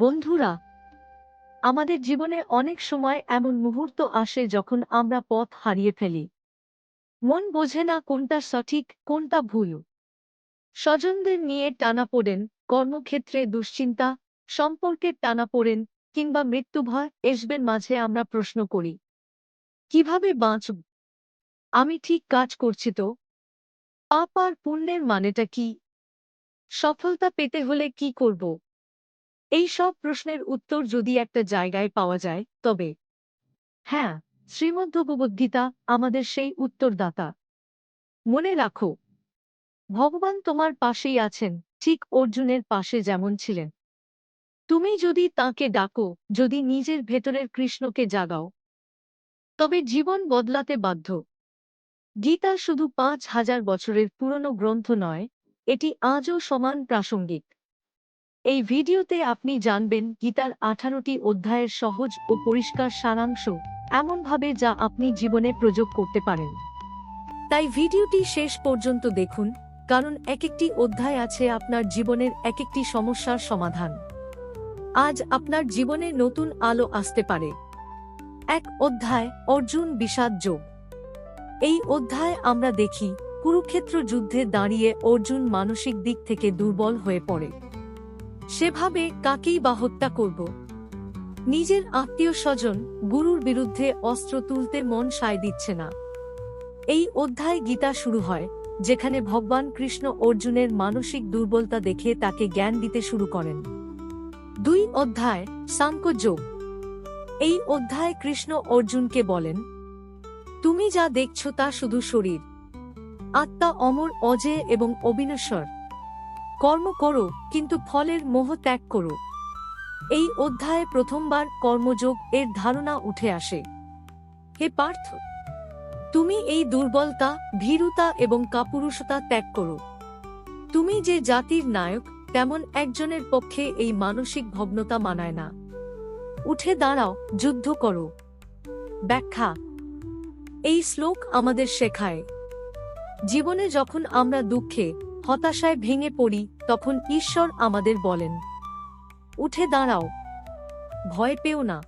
বন্ধুরা, আমাদের জীবনে অনেক সময় এমন মুহূর্ত আসে যখন আমরা পথ হারিয়ে ফেলি। মন বোঝে না কোনটা সঠিক, কোনটা ভুল। স্বজনদের নিয়ে টানাপোড়েন কর্মক্ষেত্রে দুশ্চিন্তা সম্পর্কের টানাপোড়েন কিংবা মৃত্যুভয় এসবের মাঝে আমরা প্রশ্ন করি, কীভাবে বাঁচব? আমি ঠিক কাজ করছি তো? পাপ আর পুণ্যের মানেটা কি? সফলতা পেতে হলে কি করব? এই সব প্রশ্নের উত্তর যদি একটা জায়গায় পাওয়া যায়, তবে হ্যাঁ শ্রীমদ্ভগবদ্গীতা আমাদের সেই উত্তরদাতা। মনে রাখো, ভগবান তোমার পাশেই আছেন, ঠিক অর্জুনের পাশে যেমন ছিলেন। তুমি যদি তাকে ডাকো, যদি নিজের ভেতরের কৃষ্ণকে জাগাও, তবে জীবন বদলাতে বাধ্য। গীতা শুধু পাঁচ হাজার বছরের পুরনো গ্রন্থ নয়, এটি আজও সমান প্রাসঙ্গিক। এই ভিডিওতে আপনি জানবেন গীতার আঠারোটি অধ্যায়ের সহজ ও পরিষ্কার সারাংশ এমনভাবে যা আপনি জীবনে প্রয়োগ করতে পারেন। তাই ভিডিওটি শেষ পর্যন্ত দেখুন, কারণ এক একটি অধ্যায় আছে আপনার জীবনের এক একটি সমস্যার সমাধান। আজ আপনার জীবনে নতুন আলো আসতে পারে। এক অধ্যায়, অর্জুন বিষাদ যোগ। এই অধ্যায় আমরা দেখি, কুরুক্ষেত্র যুদ্ধে দাঁড়িয়ে অর্জুন মানসিক দিক থেকে দুর্বল হয়ে পড়ে। সেভাবে কাকেই বা হত্যা করব? নিজের আত্মীয় স্বজন গুরুর বিরুদ্ধে অস্ত্র তুলতে মন সায় দিচ্ছে না। এই অধ্যায় গীতা শুরু হয়, যেখানে ভগবান কৃষ্ণ অর্জুনের মানসিক দুর্বলতা দেখে তাকে জ্ঞান দিতে শুরু করেন। দুই অধ্যায় সাংখ্যযোগ এই অধ্যায় কৃষ্ণ অর্জুনকে বলেন, তুমি যা দেখছ তা শুধু শরীর। আত্মা অমর, অজেয় এবং অবিনশ্বর। কর্ম করো, কিন্তু ফলের মোহ ত্যাগ করো। এই অধ্যায়ে প্রথমবার কর্মযোগ এর ধারণা উঠে আসে। হে পার্থ, তুমি এই দুর্বলতা, ভীরুতা এবং কাপুরুষতা ত্যাগ করো। তুমি যে জাতির নায়ক, তেমন একজনের পক্ষে এই মানসিক ভগ্নতা মানায় না। উঠে দাঁড়াও, যুদ্ধ করো। ব্যাখ্যা, এই শ্লোক আমাদের শেখায়। জীবনে যখন আমরা দুঃখে হতাশায় ভেঙে পড়ি, তখন ঈশ্বর আমাদের বলেন। উঠে দাঁড়াও। ভয় পেও না।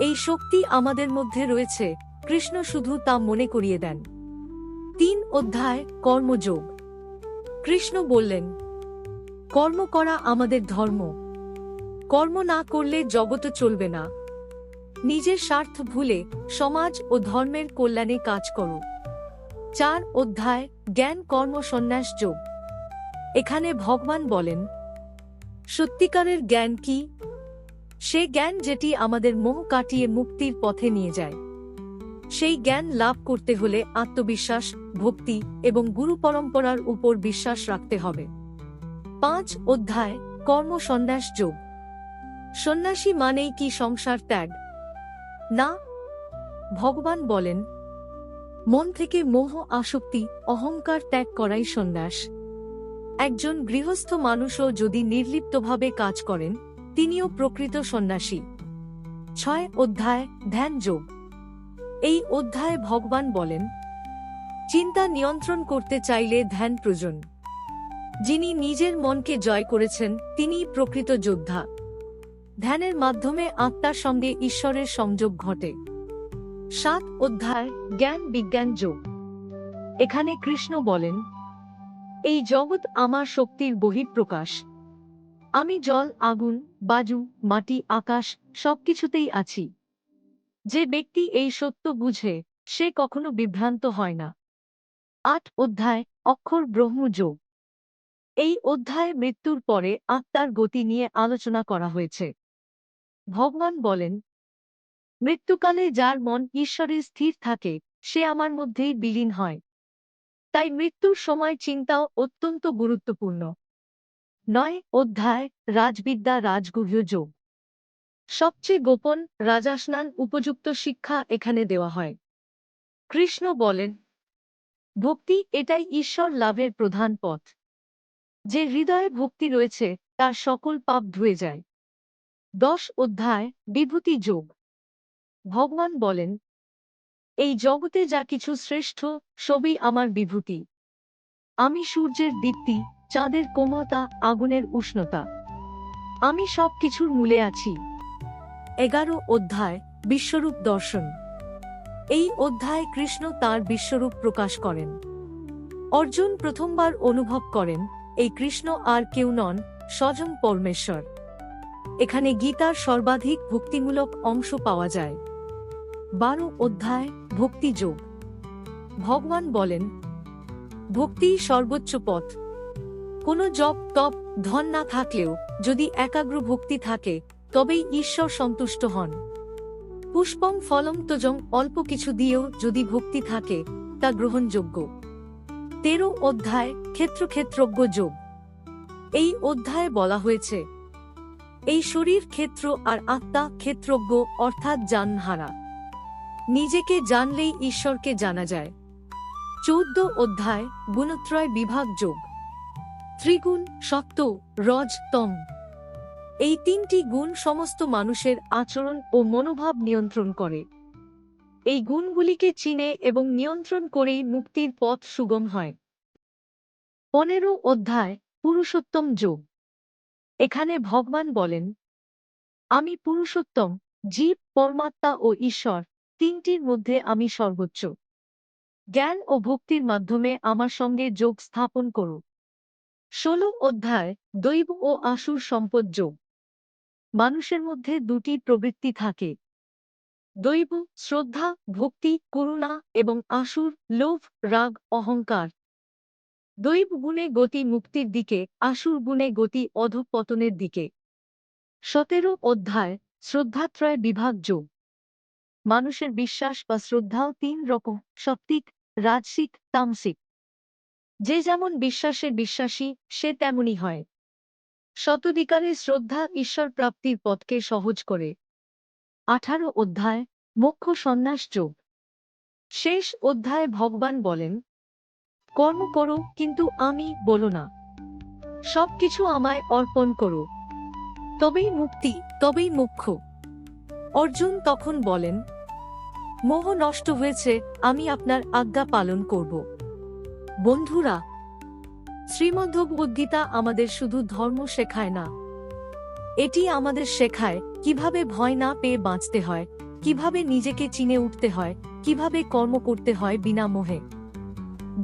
এই শক্তি আমাদের মধ্যে রয়েছে, কৃষ্ণ শুধু তা মনে করিয়ে দেন। তিন অধ্যায়, কর্মযোগ। কৃষ্ণ বললেন, কর্ম করা আমাদের ধর্ম। কর্ম না করলে জগৎ চলবে না। নিজের স্বার্থ ভুলে সমাজ ও ধর্মের কল্যাণে কাজ করো। চার অধ্যায় জ্ঞান কর্ম সন্ন্যাস যোগ। এখানে ভগবান বলেন, সত্যিকারের জ্ঞান কি? সে জ্ঞান যেটি আমাদের মোহ কাটিয়ে মুক্তির পথে নিয়ে যায়। সেই জ্ঞান লাভ করতে হলে আত্মবিশ্বাস, ভক্তি এবং গুরু পরম্পরার উপর বিশ্বাস রাখতে হবে। পাঁচ অধ্যায় কর্ম সন্ন্যাস যোগ। সন্ন্যাসী মানেই কি সংসার ত্যাগ? না, ভগবান বলেন মন থেকে মোহ, আসক্তি, অহংকার ত্যাগ করাই সন্ন্যাস। একজন গৃহস্থ মানুষও যদি নির্লিপ্তভাবে কাজ করেন, তিনিও প্রকৃত সন্ন্যাসী। ছয় অধ্যায়, ধ্যান যোগ। এই অধ্যায়ে ভগবান বলেন, চিন্তা নিয়ন্ত্রণ করতে চাইলে ধ্যান প্রয়োজন। যিনি নিজের মনকে জয় করেছেন, তিনিই প্রকৃত যোদ্ধা। ধ্যানের মাধ্যমে আত্মার সঙ্গে ঈশ্বরের সংযোগ ঘটে। সাত অধ্যায় জ্ঞান, বিজ্ঞান, যোগ। এখানে কৃষ্ণ বলেন, এই জগৎ আমার শক্তির বহিঃপ্রকাশ। আমি জল, আগুন বাজু মাটি, আকাশ, সবকিছুতেই আছি। যে ব্যক্তি এই সত্য বুঝে, সে কখনো বিভ্রান্ত হয় না। আট অধ্যায়, অক্ষর ব্রহ্মযোগ এই অধ্যায়ে মৃত্যুর পরে আত্মার গতি নিয়ে আলোচনা করা হয়েছে। ভগবান বলেন মৃত্যুকালে যার মন ঈশ্বরে স্থির থাকে, সে আমার মধ্যেই বিলীন হয়। তাই মৃত্যুর সময় চিন্তাও অত্যন্ত গুরুত্বপূর্ণ। নয়, অধ্যায়, রাজবিদ্যা, রাজগুহ্য যোগ। সবচেয়ে গোপন রাজাস্নান উপযুক্ত শিক্ষা এখানে দেওয়া হয়। কৃষ্ণ বলেন, ভক্তি এটাই ঈশ্বর লাভের প্রধান পথ। যে হৃদয়ে ভক্তি রয়েছে, তার সকল পাপ ধুয়ে যায়। দশ, অধ্যায়, বিভূতি যোগ। ভগবান বলেন, এই জগতে যা কিছু শ্রেষ্ঠ, সবই আমার বিভূতি। আমি সূর্যের দীপ্তি, চাঁদের কোমলতা, আগুনের উষ্ণতা। আমি সব কিছুর মূলে আছি। এগারো অধ্যায়, বিশ্বরূপ দর্শন। এই অধ্যায়ে কৃষ্ণ তার বিশ্বরূপ প্রকাশ করেন। অর্জুন প্রথমবার অনুভব করেন, এই কৃষ্ণ আর কেউ নন, স্বয়ং পরমেশ্বর। এখানে গীতার সর্বাধিক ভক্তিমূলক অংশ পাওয়া যায়। বারো অধ্যায় ভক্তি যোগ। ভগবান বলেন, ভক্তি সর্বোচ্চ পথ। কোনো জপ তপ ধন না থাকলেও যদি একাগ্র ভক্তি থাকে, তবেই ঈশ্বর সন্তুষ্ট হন। পুষ্পং ফলম তোজং অল্প কিছু দিয়েও যদি ভক্তি থাকে, তা গ্রহণযোগ্য। তেরো অধ্যায় ক্ষেত্রক্ষেত্রজ্ঞ যোগ। এই অধ্যায়ে বলা হয়েছে, এই শরীর ক্ষেত্র আর আত্মা ক্ষেত্রজ্ঞ অর্থাৎ জানহারা। নিজেকে জানলেই ঈশ্বরকে জানা যায়। চৌদ্দ অধ্যায়, গুণত্রয় বিভাগ যোগ। ত্রিগুণ সত্য রজ, তম। এই তিনটি গুণ সমস্ত মানুষের আচরণ ও মনোভাব নিয়ন্ত্রণ করে। এই গুণগুলিকে চিনে এবং নিয়ন্ত্রণ করেই মুক্তির পথ সুগম হয়। পনেরো অধ্যায়, পুরুষোত্তম যোগ। এখানে ভগবান বলেন, আমি পুরুষোত্তম, জীব, পরমাত্মা ও ঈশ্বর তিনটির মধ্যে আমি সর্বোচ্চ। জ্ঞান ও ভক্তির মাধ্যমে আমার সঙ্গে যোগ স্থাপন করো। ষোলো অধ্যায়, দৈব ও আসুর সম্পদ যোগ। মানুষের মধ্যে দুটি প্রবৃত্তি থাকে। দৈব, শ্রদ্ধা, ভক্তি, করুণা এবং আসুর লোভ, রাগ, অহংকার। দৈব গুণে গতি মুক্তির দিকে আসুর গুণে গতি অধঃপতনের দিকে। সতেরো অধ্যায়, শ্রদ্ধাত্রয় বিভাগ যোগ। মানুষের বিশ্বাস বা শ্রদ্ধাও তিন রকম সত্ত্বিক রাজসিক, তামসিক। যে যেমন বিশ্বাসের বিশ্বাসী, সে তেমনই হয়। শতধিকারের শ্রদ্ধা ঈশ্বর প্রাপ্তির পথকে সহজ করে। আঠারো অধ্যায়, মোক্ষ সন্ন্যাস যোগ। শেষ অধ্যায়ে ভগবান বলেন, কর্ম করো, কিন্তু আমি বলো না। সবকিছু আমায় অর্পণ করো। তবেই মুক্তি, তবেই মুখ্য অর্জুন তখন বলেন, মোহ নষ্ট হয়েছে, আমি আপনার আজ্ঞা পালন করব। বন্ধুরা, শ্রীমদ্ভগবদ্গীতা আমাদের শুধু ধর্ম শেখায় না। এটি আমাদের শেখায় কীভাবে ভয় না পেয়ে বাঁচতে হয়, কীভাবে নিজেকে চিনে উঠতে হয়, কীভাবে কর্ম করতে হয় বিনা মোহে।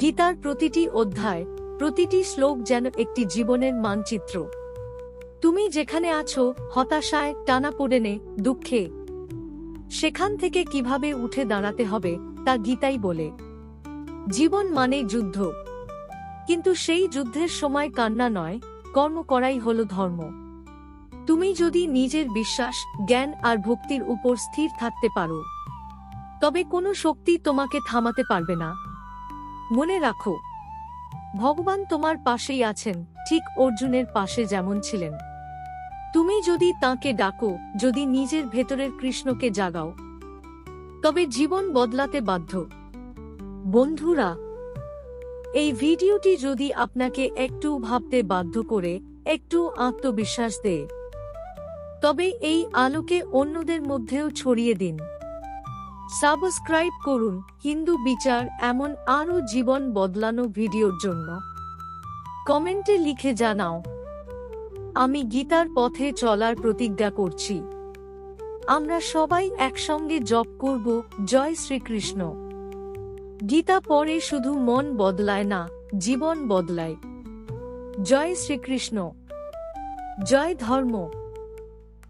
গীতার প্রতিটি অধ্যায়, প্রতিটি শ্লোক যেন একটি জীবনের মানচিত্র। তুমি যেখানে আছো, হতাশায় টানা পড়েনে দুঃখে সেখান থেকে কীভাবে উঠে দাঁড়াতে হবে, তা গীতাই বলে। জীবন মানে যুদ্ধ। কিন্তু সেই যুদ্ধের সময় কান্না নয়, কর্ম করাই হল ধর্ম। তুমি যদি নিজের বিশ্বাস, জ্ঞান আর ভক্তির উপর স্থির থাকতে পারো, তবে কোনো শক্তি তোমাকে থামাতে পারবে না। মনে রাখো, ভগবান তোমার পাশেই আছেন, ঠিক অর্জুনের পাশে যেমন ছিলেন। তুমি যদি তাকে ডাকো, যদি নিজের ভেতরের কৃষ্ণকে জাগাও। তবে জীবন বদলাতে বাধ্য। বন্ধুরা, এই ভিডিওটি যদি আপনাকে একটু ভাবতে বাধ্য করে, একটু আত্মবিশ্বাস দেয়, তবে এই আলোকে অন্যদের মধ্যেও ছড়িয়ে দিন। সাবস্ক্রাইব করুন হিন্দু বিচার এমন আরও জীবন বদলানো ভিডিওর জন্য। কমেন্টে লিখে জানাও আমি গীতার পথে চলার প্রতিজ্ঞা করছি। আমরা সবাই একসঙ্গে জপ করব, জয় শ্রীকৃষ্ণ। গীতা পরে শুধু মন বদলায় না, জীবন বদলায়। জয় শ্রীকৃষ্ণ। জয় ধর্ম।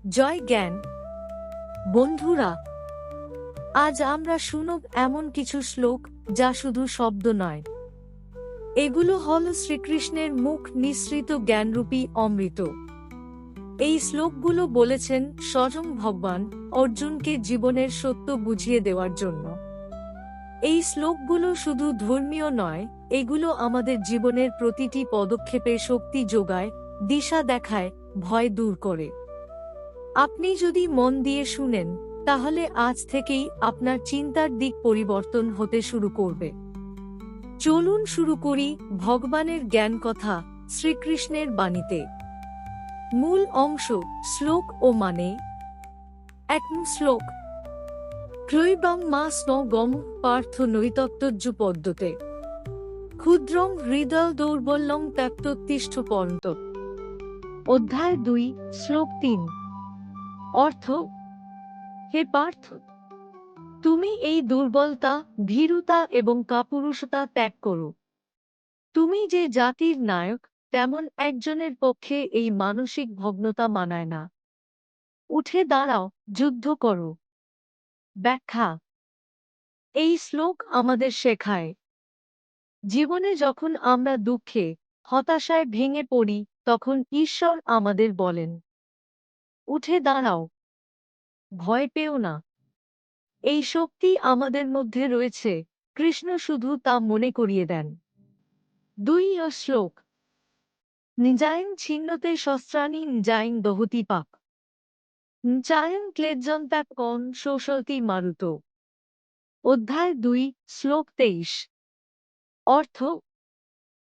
জয় জ্ঞান। বন্ধুরা, আজ আমরা শুনব এমন কিছু শ্লোক যা শুধু শব্দ নয় এগুলো হল শ্রীকৃষ্ণের মুখ নিঃসৃত জ্ঞানরূপী অমৃত। এই শ্লোকগুলো বলেছেন স্বয়ং ভগবান অর্জুনকে জীবনের সত্য বুঝিয়ে দেওয়ার জন্য। এই শ্লোকগুলো শুধু ধর্মীয় নয়, এগুলো আমাদের জীবনের প্রতিটি পদক্ষেপে শক্তি যোগায়, দিশা দেখায়, ভয় দূর করে। আপনি যদি মন দিয়ে শুনেন, তাহলে আজ থেকেই আপনার চিন্তার দিক পরিবর্তন হতে শুরু করবে। চলুন শুরু করি ভগবানের জ্ঞান কথা শ্রীকৃষ্ণের বাণীতে। মূল অংশ, শ্লোক ও মানে। এক শ্লোক। ক্রৈবাং মা স্ন গম পার্থ নৈতত্ত্বজ্য পদ্মতে ক্ষুদ্রং হৃদয় দৌর্বল্যং ত্যক্তোত্তিষ্ঠ পন্ত অধ্যায় দুই, শ্লোক তিন। অর্থ, হে পার্থ তুমি এই দুর্বলতা, ভীরুতা এবং কাপুরুষতা ত্যাগ করো। তুমি যে জাতির নায়ক, তেমন একজনের পক্ষে এই মানসিক ভগ্নতা মানায় না। উঠে দাঁড়াও, যুদ্ধ করো। ব্যাখ্যা। এই শ্লোক আমাদের শেখায়। জীবনে যখন আমরা দুঃখে, হতাশায় ভেঙে পড়ি, তখন ঈশ্বর আমাদের বলেন, উঠে দাঁড়াও। ভয় পেও না। এই শক্তি আমাদের মধ্যে রয়েছে। কৃষ্ণ শুধু তা মনে করিয়ে দেন। দুই শ্লোক। নিজাইন ছিন্নতে শস্ত্রাণী নিজাইন দহতি পাক। নিজায়ন ক্লেজ্জন্তা কন শোষতি মারুত। অধ্যায় দুই, শ্লোক তেইশ। অর্থ,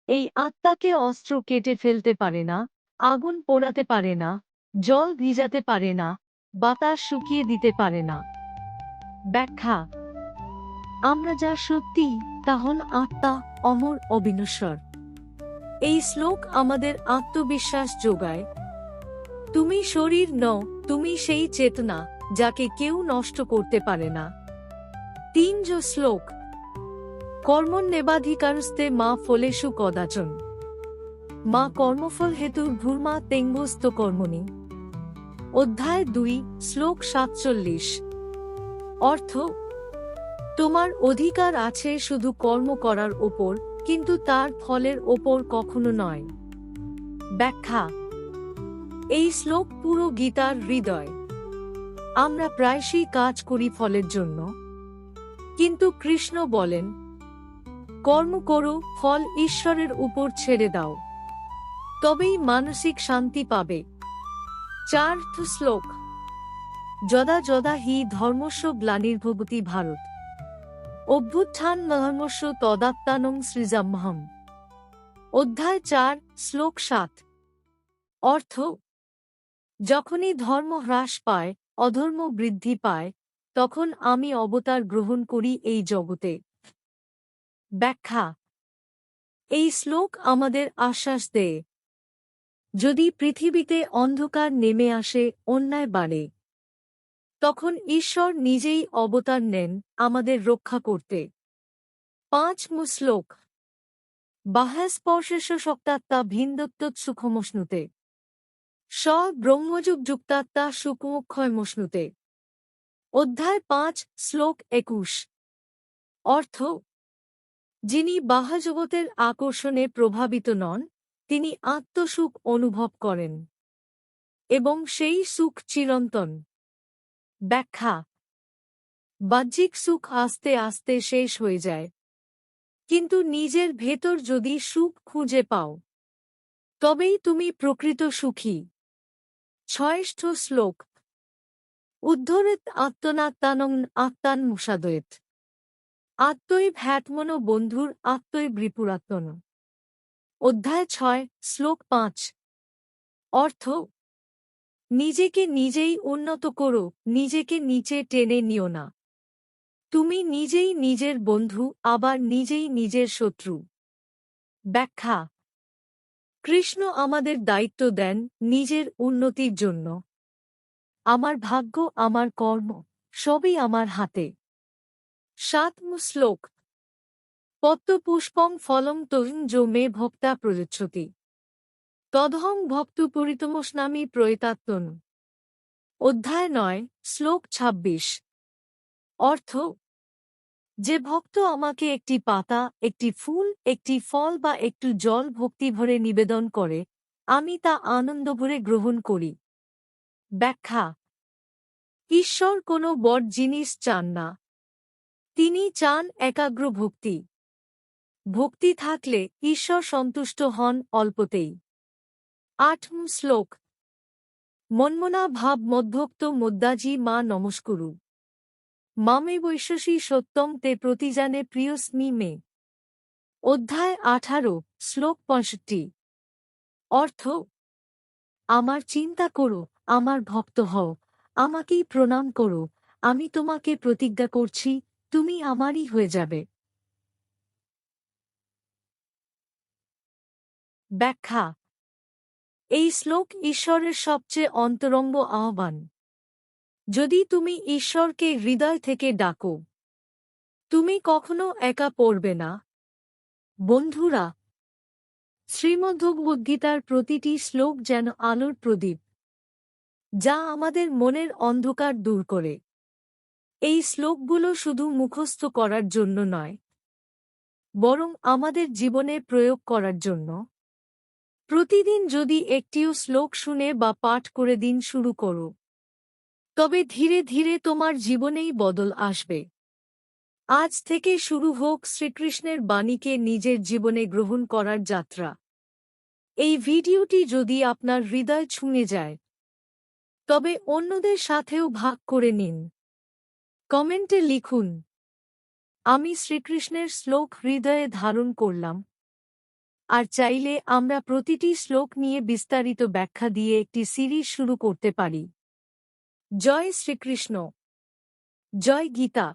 এই আত্মাকে অস্ত্র কেটে ফেলতে পারে না, আগুন পোড়াতে পারে না, জল ভিজাতে পারে না, বাতাস শুকিয়ে দিতে পারে না। ব্যাখ্যা। আমরা যা সত্যি, তা হল আত্মা, অমর, অবিনশ্বর। এই শ্লোক আমাদের আত্মবিশ্বাস যোগায়। তুমি শরীর নও, তুমি সেই চেতনা, যাকে কেউ নষ্ট করতে পারে না। তিন যো শ্লোক। কর্মণ্যেবাধিকারস্তে মা ফলেষু কদাচন। মা কর্মফল হেতুর ভূর্মা তেঙ্গস্ত কর্মণি। অধ্যায় দুই, শ্লোক সাতচল্লিশ। অর্থ, তোমার অধিকার আছে শুধু কর্ম করার ওপর, কিন্তু তার ফলের ওপর কখনো নয়। ব্যাখ্যা, এই শ্লোক পুরো গীতার হৃদয়। আমরা প্রায়শই কাজ করি ফলের জন্য। কিন্তু কৃষ্ণ বলেন, কর্ম করো, ফল ঈশ্বরের উপর ছেড়ে দাও। তবেই মানসিক শান্তি পাবে। চার্থ শ্লোক। যদা যদা হি ধর্মস্ব গ্লানির্ভবতী ভারত। অভ্যুত্থান ধর্মস্ব তদাত্মানং সৃজাম্যহম। অধ্যায় চার, শ্লোক সাত। অর্থ, যখনই ধর্ম হ্রাস পায়, অধর্ম বৃদ্ধি পায়, তখন আমি অবতার গ্রহণ করি এই জগতে। ব্যাখ্যা, এই শ্লোক আমাদের আশ্বাস দেয়। যদি পৃথিবীতে অন্ধকার নেমে আসে, অন্যায় বাড়ে। তখন ঈশ্বর নিজেই অবতার নেন আমাদের রক্ষা করতে। পাঁচ মুশ্লোক বাহ্যস্পর্শেষ শক্তাত্মা ভিন্দত্তৎ সুখমশ্নুতে স ব্রহ্মযুগ যুক্তাত্মা সুখমুক্ষয় মশ্নুতে অধ্যায় পাঁচ, শ্লোক একুশ। অর্থ, যিনি বাহ্যজগতের আকর্ষণে প্রভাবিত নন, তিনি আত্মসুখ অনুভব করেন। এবং সেই সুখ চিরন্তন। ব্যাখ্যা। বাহ্যিক সুখ আস্তে আস্তে শেষ হয়ে যায়। কিন্তু নিজের ভেতর যদি সুখ খুঁজে পাও, তবেই তুমি প্রকৃত সুখী। ছয়ষ্ঠ শ্লোক। উদ্ধরেত আত্মনাত্মানং আত্মান মুসাদয়েত আত্মৈব হ্যাটমন বন্ধুর আত্মৈব রিপুরাত্মন। অধ্যায় ছয়, শ্লোক পাঁচ। অর্থ নিজেকে নিজেই উন্নত করো, নিজেকে নিচে টেনে নিও না। তুমি নিজেই নিজের বন্ধু, আবার নিজেই নিজের শত্রু। ব্যাখ্যা। কৃষ্ণ আমাদের দায়িত্ব দেন নিজের উন্নতির জন্য। আমার ভাগ্য, আমার কর্ম, সবই আমার হাতে। সাতম শ্লোক। পত্তপুষ্পং ফলং তরুণ জমে ভক্তা প্রযচ্ছতি। তদহং ভক্ত পরিতমস্নামী প্রয়তাত্মন অধ্যায় নয়, শ্লোক ২৬ অর্থ, যে ভক্ত আমাকে একটি পাতা, একটি ফুল, একটি ফল বা একটু জল ভক্তি ভরে নিবেদন করে, আমি তা আনন্দ ভরে গ্রহণ করি। ব্যাখ্যা, ঈশ্বর কোনো বড় জিনিস চান না। তিনি চান একাগ্র ভক্তি ভক্তি থাকলে ঈশ্বর সন্তুষ্ট হন অল্পতেই। আঠম শ্লোক। মন্মনা ভাব মধ্যক্ত মদ্দাজি মা নমস্কুরু। মামে বৈশ্বসী সত্যম তে প্রতিজানে প্রিয়স্মি মে। অধ্যায় আঠারো, শ্লোক পঁয়ষট্টি। অর্থ, আমার চিন্তা করো, আমার ভক্ত হও, আমাকেই প্রণাম করো, আমি তোমাকে প্রতিজ্ঞা করছি, তুমি আমারই হয়ে যাবে। ব্যাখ্যা এই শ্লোক ঈশ্বরের সবচেয়ে অন্তরঙ্গ আহ্বান। যদি তুমি ঈশ্বরকে হৃদয় থেকে ডাকো, তুমি কখনো একা পড়বে না। বন্ধুরা, শ্রীমদ্ভগবদ্গীতার প্রতিটি শ্লোক যেন আলোর প্রদীপ, যা আমাদের মনের অন্ধকার দূর করে। এই শ্লোকগুলো শুধু মুখস্থ করার জন্য নয়, বরং আমাদের জীবনে প্রয়োগ করার জন্য। প্রতিদিন যদি একটিও শ্লোক শুনে বা পাঠ করে দিন শুরু করো। তবে ধীরে ধীরে তোমার জীবনেই বদল আসবে। আজ থেকে শুরু হোক শ্রীকৃষ্ণের বাণীকে নিজের জীবনে গ্রহণ করার যাত্রা। এই ভিডিওটি যদি আপনার হৃদয় ছুঁয়ে যায়, তবে অন্যদের সাথেও ভাগ করে নিন। কমেন্টে লিখুন, আমি শ্রীকৃষ্ণের শ্লোক হৃদয়ে ধারণ করলাম। আর চাইলে আমরা প্রতিটি শ্লোক নিয়ে বিস্তারিত ব্যাখ্যা দিয়ে একটি সিরিজ শুরু করতে পারি। জয় শ্রীকৃষ্ণ। জয় গীতা।